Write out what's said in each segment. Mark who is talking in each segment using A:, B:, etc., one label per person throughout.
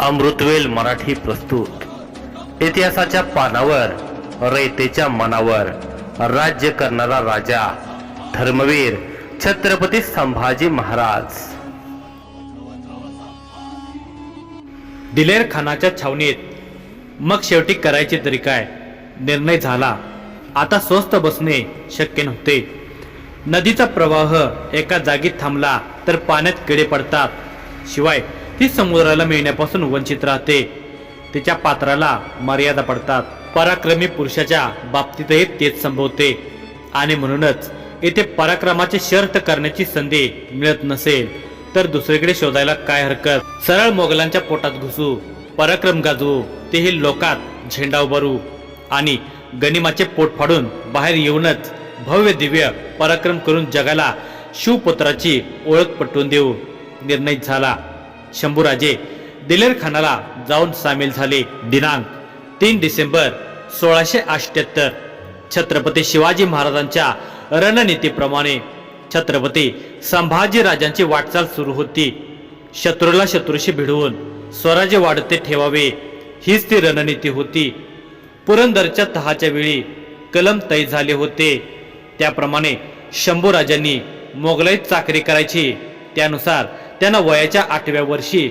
A: अमृतवेल मराठी प्रस्तुत. इतिहासाच्या पानावर रयतेच्या मनावर राज्य करणारा राजा धर्मवीर छत्रपती संभाजी महाराज.
B: दिलेर खानाच्या छावणीत मग शेवटी करायचे तरी काय? निर्णय झाला. आता स्वस्त बसणे शक्य नव्हते. नदीचा प्रवाह एका जागीत थांबला तर पाण्यात किडे पडतात. शिवाय ती समुद्राला मिळण्यापासून वंचित राहते. तिच्या पात्राला मर्यादा पडतात. पराक्रमी पुरुषाच्या बाबतीतही तेच संभवते. आणि म्हणूनच येथे पराक्रमाचे शर्त करण्याची संधी मिळत नसेल तर दुसरीकडे शोधायला काय हरकत? सरळ मोगलांच्या पोटात घुसू पराक्रम गाजवू तेही लोकात झेंडा उभारू आणि गनिमाचे पोट फाडून बाहेर येऊनच भव्य दिव्य पराक्रम करून जगाला शिवपुत्राची ओळख पटवून देऊ निर्णय झाला. शंभूराजे दिलेर खानाला जाऊन सामील झाले दिनांक तीन डिसेंबर सोळाशे अठ्याहत्तर. छत्रपती शिवाजी महाराजांच्या रणनीतीप्रमाणे छत्रपती संभाजी राजांची वाटचाल सुरू होती. शत्रूला शत्रूशी भिडवून स्वराज्य वाढते ठेवावे हीच ती रणनीती होती. पुरंदरच्या तहाच्या वेळी कलम तय झाले होते. त्याप्रमाणे शंभूराजांनी मोगलाईत चाकरी करायची. त्यानुसार त्यांना वयाच्या आठव्या वर्षी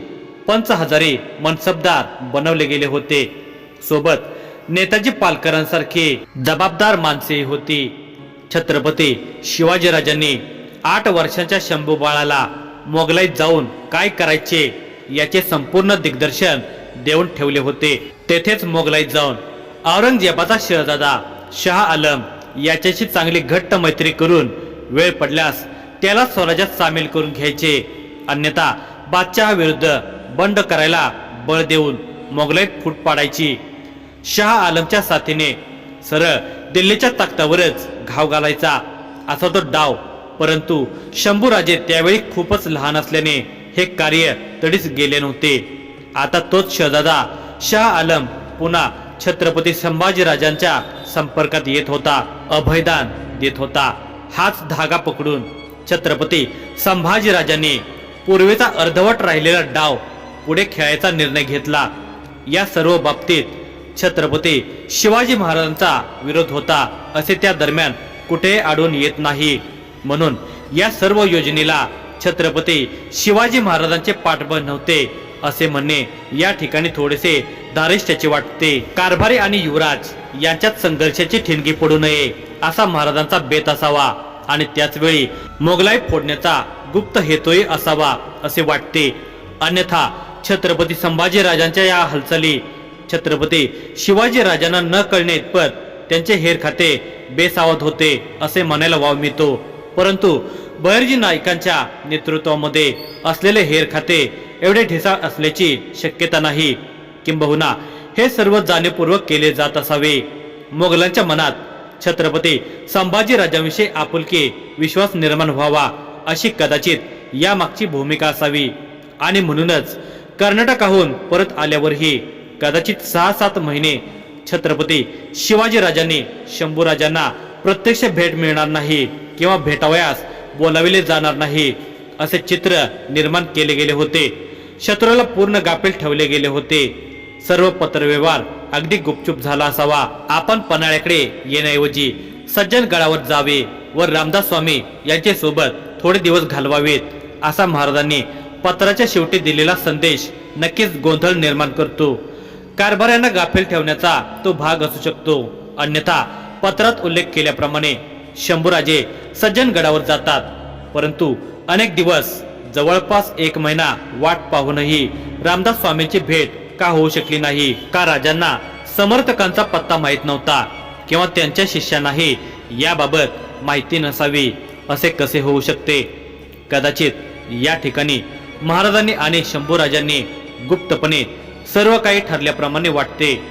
B: पंच हजारे मनसबदार बनवले गेले होते. सोबत नेताजी पालकरांसारखी जबाबदार माणसे होती. छत्रपती शिवाजीराजांनी आठ वर्षाच्या शंभू बाळाला मोगलाईत जाऊन काय करायचे याचे संपूर्ण दिग्दर्शन देऊन ठेवले होते. तेथेच मोगलाईत जाऊन औरंगजेबाचा शहजादा शहा आलम याच्याशी चांगली घट्ट मैत्री करून वेळ पडल्यास त्याला स्वराज्यात सामील करून घ्यायचे अन्यथा बादशाहविरुद्ध बंड करायला बळ देऊन मोगलाईत फूट पाडायची. शहा आलमच्या साथीने सरळ दिल्लीच्या ताकदावरच घाव घालायचा. असा तो डाव परंतु शंभूराजे त्यावेळी खूपच लहान असल्याने हे कार्य तडीच गेले नव्हते. आता तोच शहजादा शाह आलम पुन्हा छत्रपती संभाजीराजांच्या संपर्कात येत होता अभयदान देत होता. हाच धागा पकडून छत्रपती संभाजीराजांनी पूर्वीचा अर्धवट राहिलेला डाव पुढे खेळायचा निर्णय घेतला. या सर्व बाबतीत छत्रपती शिवाजी महाराजांचा विरोध होता असे त्या दरम्यान कुठे आढळून येत नाही. म्हणून या सर्व योजनेला छत्रपती शिवाजी महाराजांचे पाठबळ नव्हते असे म्हणणे या ठिकाणी थोडेसे धारिष्ट्याचे वाटते. कारभारी आणि युवराज यांच्यात संघर्षाची ठिणगी पडू नये असा महाराजांचा बेत असावा. आणि त्याचवेळी मोगलाई फोडण्याचा गुप्त हेतूही असावा असे वाटते. अन्यथा छत्रपती संभाजी राजांच्या या हालचाली छत्रपती शिवाजी राजांना न कळणे इतपत त्यांचे हेर खाते बेसावध होते असे म्हणायला वाव मिळतो. परंतु बहिर्जी नायकांच्या नेतृत्वामध्ये असलेले हेर खाते एवढे ढिसाळ असल्याची शक्यता नाही. किंबहुना हे सर्व जाणीवपूर्वक केले जात असावे. मोगलांच्या मनात छत्रपती संभाजी राजांविषयी आपुलकी विश्वास निर्माण व्हावा अशी कदाचित यामागची भूमिका असावी. आणि म्हणूनच कर्नाटकाहून परत आल्यावरही कदाचित सहा सात महिने छत्रपती शिवाजी राजांनी शंभूराजांना प्रत्यक्ष भेट मिळणार नाही किंवा भेटावयास बोलाविले जाणार नाही असे चित्र निर्माण केले गेले होते. शत्रूला पूर्ण गाफील ठेवले गेले होते. सर्व पत्रव्यवहार अगदी गुपचूप झाला असावा. आपण पन्हाळ्याकडे येण्याऐवजी सज्जन गडावर जावे व रामदास स्वामी यांचे सोबत थोडे दिवस घालवावेत असा महाराजांनी पत्राच्या शेवटी दिलेला संदेश नक्कीच गोंधळ निर्माण करतो. कारभाऱ्यांना गाफील ठेवण्याचा तो भाग असू शकतो. अन्यथा पत्रात उल्लेख केल्याप्रमाणे शंभूराजे सज्जन गडावर जातात. परंतु अनेक दिवस जवळपास एक महिना वाट पाहूनही रामदास स्वामींची भेट का होऊ शकली नाही? का राजांना समर्थकांचा पत्ता माहीत नव्हता? किंवा त्यांच्या शिष्यांनाही याबाबत माहिती नसावी असे कसे होऊ शकते? कदाचित या ठिकाणी महाराजांनी आणि शंभूराजांनी गुप्तपणे सर्व काही ठरल्याप्रमाणे वाटते.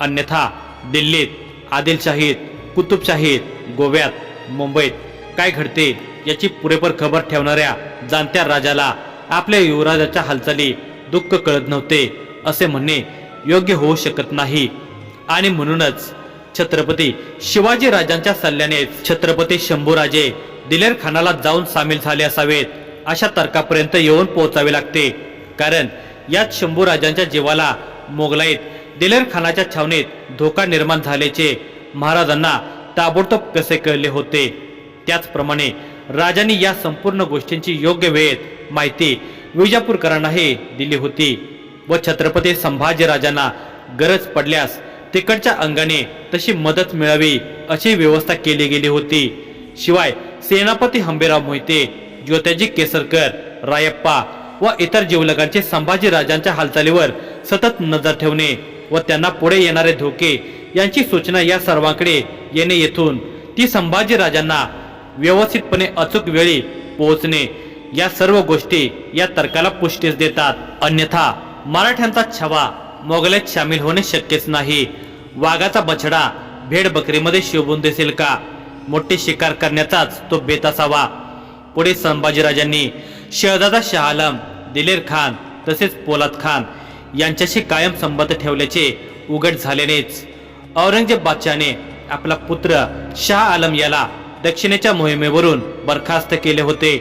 B: अन्यथा दिल्लीत आदिलशाहीत कुतुबशाहीत गोव्यात मुंबईत काय घडते याची पुरेपूर खबर ठेवणाऱ्या जाणत्या राजाला आपल्या युवराजाच्या हालचाली दुःख कळत नव्हते. असे म्हणणे योग्य होऊ शकत नाही. आणि म्हणूनच छत्रपती शिवाजी राजांच्या सल्ल्याने छत्रपती शंभूराजे दिलेर खानाला जाऊन सामील झाले असावेत अशा तर्कापर्यंत येऊन पोहोचावे लागते. कारण यात शंभूराजांच्या जीवाला मोगलाईत दिलेर खानाच्या छावणीत धोका निर्माण झाल्याचे महाराजांना ताबडतोब कसे कळले होते? त्याचप्रमाणे राजांनी या संपूर्ण गोष्टींची योग्य वेळेत माहिती विजापूरकरांनाही दिली होती. व छत्रपती संभाजीराजांना गरज पडल्यास तिकडच्या अंगाने तशी मदत मिळावी अशी व्यवस्था केली गेली होती. शिवाय सेनापती हंबीराव मोहिते ज्योत्याजी केसरकर रायप्पा व इतर जीवलगांचे संभाजीराजांच्या हालचालीवर सतत नजर ठेवणे व त्यांना पुढे येणारे धोके यांची सूचना या सर्वांकडे येणे येथून ती संभाजीराजांना व्यवस्थितपणे अचूक वेळी पोहोचणे या सर्व गोष्टी या तर्काला पुष्टीच देतात. अन्यथा मराठ्यांचा छवा मोगल्यात सामील होणे शक्यच नाही. वाघाचा बछडा भेड बकरीमध्ये शोभून दिसेल का? मोठी शिकार करण्याचाच तो बेत असावा. पुढे संभाजीराजांनी शहजादा शहालम आलम दिलेर खान तसेच पोलाद खान यांच्याशी कायम संबंध ठेवल्याचे उघड झाल्यानेच औरंगजेब बादशाने आपला पुत्र शाह आलम याला दक्षिणेच्या मोहिमेवरून बरखास्त केले होते.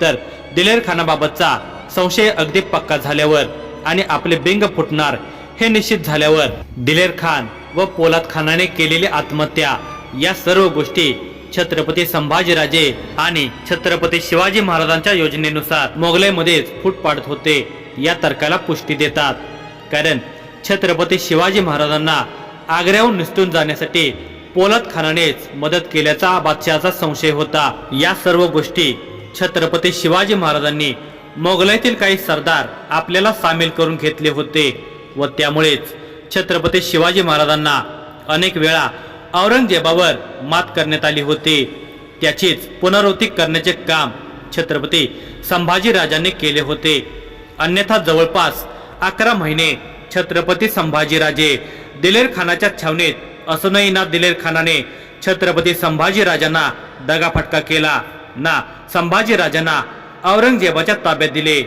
B: तर दिलेर खानाबाबतचा संशय अगदी पक्का झाल्यावर आणि आपले बिंग फुटणार हे निश्चित झाल्यावर दिलेर खान व पोलाद खानाने केलेली आत्महत्या या सर्व गोष्टी छत्रपती संभाजीराजे आणि छत्रपती शिवाजी महाराजांच्या योजनेनुसार मोगलाईमध्येच फूट पाडत होते या तर्काला पुष्टी देतात. कारण छत्रपती शिवाजी महाराजांना आग्र्याहून निसटून जाण्यासाठी पोलाद खानानेच मदत केल्याचा बादशहाचा संशय होता. या सर्व गोष्टी छत्रपती शिवाजी महाराजांनी मोगलाईतील काही सरदार आपल्याला सामील करून घेतले होते व त्यामुळेच छत्रपती शिवाजी महाराजांना अनेक वेळा औरंगजेबावर मात करण्यात आली होती. त्याचीच पुनरावृत्ती करण्याचे काम छत्रपती संभाजीराजांनी केले होते. अन्यथा जवळपास अकरा महिने छत्रपती संभाजीराजे दिलेर खानाच्या छावणीत असूनही ना दिलेर खानाने छत्रपती संभाजीराजांना दगाफटका केला ना संभाजीराजांना औरंगजेबाच्या ताब्यात दिले.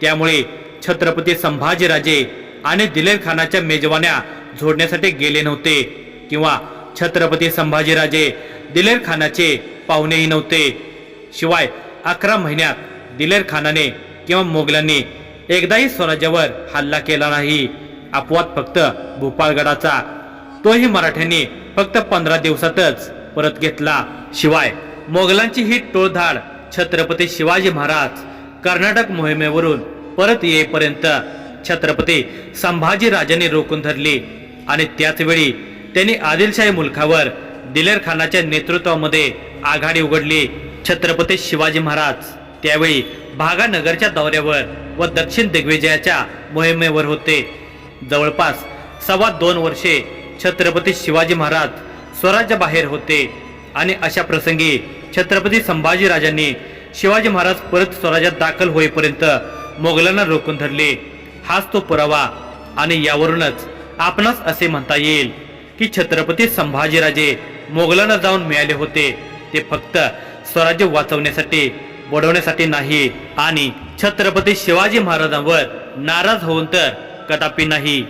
B: त्यामुळे छत्रपती संभाजीराजे आणि दिलेर खानाच्या मेजवान्या झोडण्यासाठी गेले नव्हते किंवा छत्रपती संभाजीराजे दिलेर खानाचे पाहुणेही नव्हते. शिवाय अकरा महिन्यात दिलेर खानाने किंवा मोगलांनी एकदाही स्वराज्यावर हल्ला केला नाही. अपवाद फक्त भोपाळगडाचा. तोही मराठ्यांनी फक्त पंधरा दिवसातच परत घेतला. शिवाय मोगलांची ही टोळधाड छत्रपती शिवाजी महाराज कर्नाटक मोहिमेवरून परत येईपर्यंत छत्रपती संभाजीराजांनी रोखून धरली. आणि त्याच वेळी त्यांनी आदिलशाही मुलखावर दिलेर खानाच्या नेतृत्वामध्ये आघाडी उघडली. छत्रपती शिवाजी महाराज त्यावेळी भागानगरच्या दौऱ्यावर व दक्षिण दिग्विजयाच्या मोहिमेवर होते. जवळपास सव्वा दोन वर्षे छत्रपती शिवाजी महाराज स्वराज्याबाहेर होते. आणि अशा प्रसंगी छत्रपती संभाजीराजांनी शिवाजी महाराज परत स्वराज्यात दाखल होईपर्यंत मोगलांना रोखून धरले. हाच तो पुरावा आणि यावरूनच आपणास असे म्हणता येईल की छत्रपती संभाजीराजे मोगलांना जाऊन मिळाले होते. ते फक्त स्वराज्य वाचवण्यासाठी बडवण्यासाठी नाही आणि छत्रपती शिवाजी महाराजांवर नाराज होऊन तर कदापि नाही.